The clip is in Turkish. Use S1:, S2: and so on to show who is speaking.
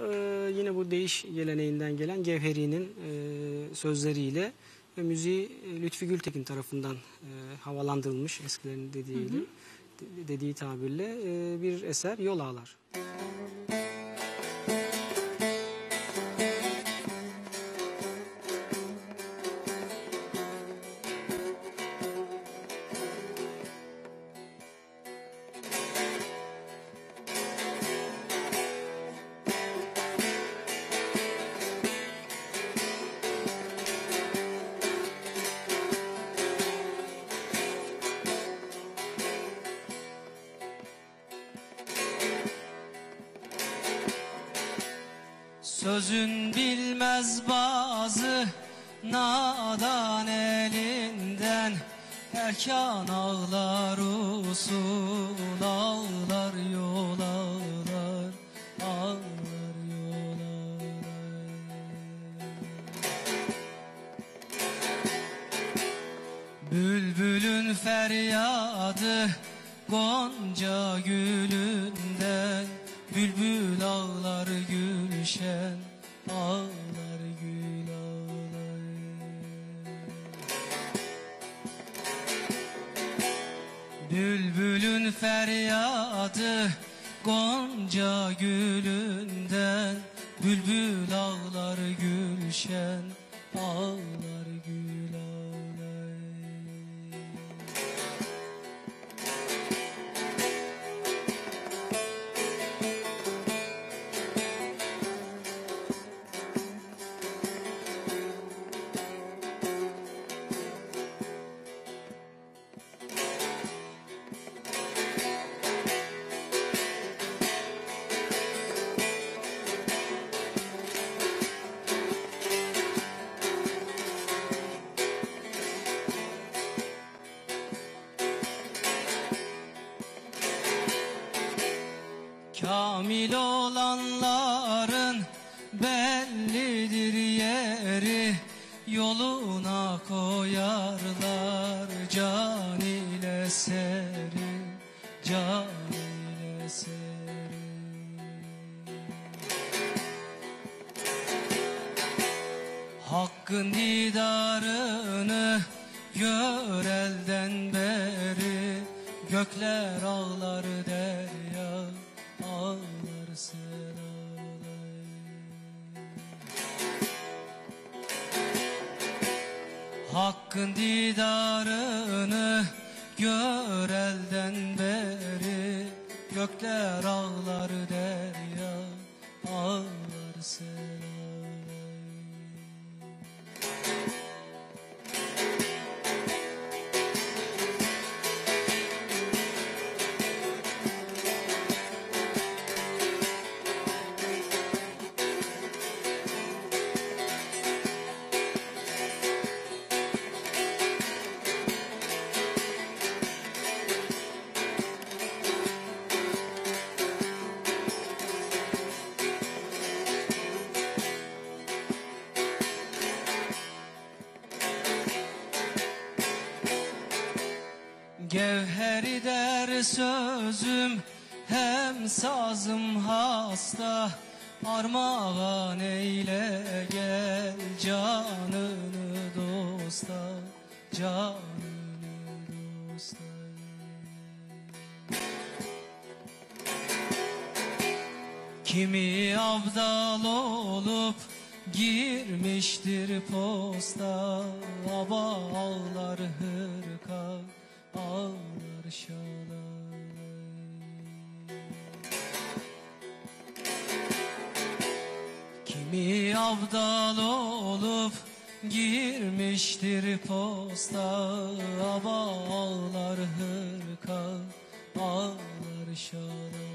S1: Ee, yine bu değiş geleneğinden gelen Gevheri'nin e, sözleriyle ve müziği e, Lütfi Gültekin tarafından e, havalandırılmış eskilerin dediğiyle, de- dediği tabirle e, bir eser Yol Ağlar.
S2: Sözün bilmez bazı nadan elinden. Erkan ağlar usul ağlar yol ağlar Ağlar yol ağlar. Bülbülün feryadı Gonca gülünden Bülbül ağlar gülşen Ağlar gül ağlar. Bülbülün feryadı Gonca gülünden Bülbül ağlar gülşen Ağlar Kamil olanların bellidir yeri Yoluna koyarlar can ile seri Can ile seri. Hakkın didarını gör elden beri Gökler ağlar derya ağlar sen ağlar Hakkın didarını gör elden beri. Gökler ağlar derya ağlar sen Gevheri der sözüm hem sazım hasta. Armağan eyle gel canını dosta Canını dosta. Kimi abdal olup girmiştir posta Aba ağlar hırka ağlar şalay Kimi abdal olup girmiştir posta Aba ağlar hırka ağlar şalay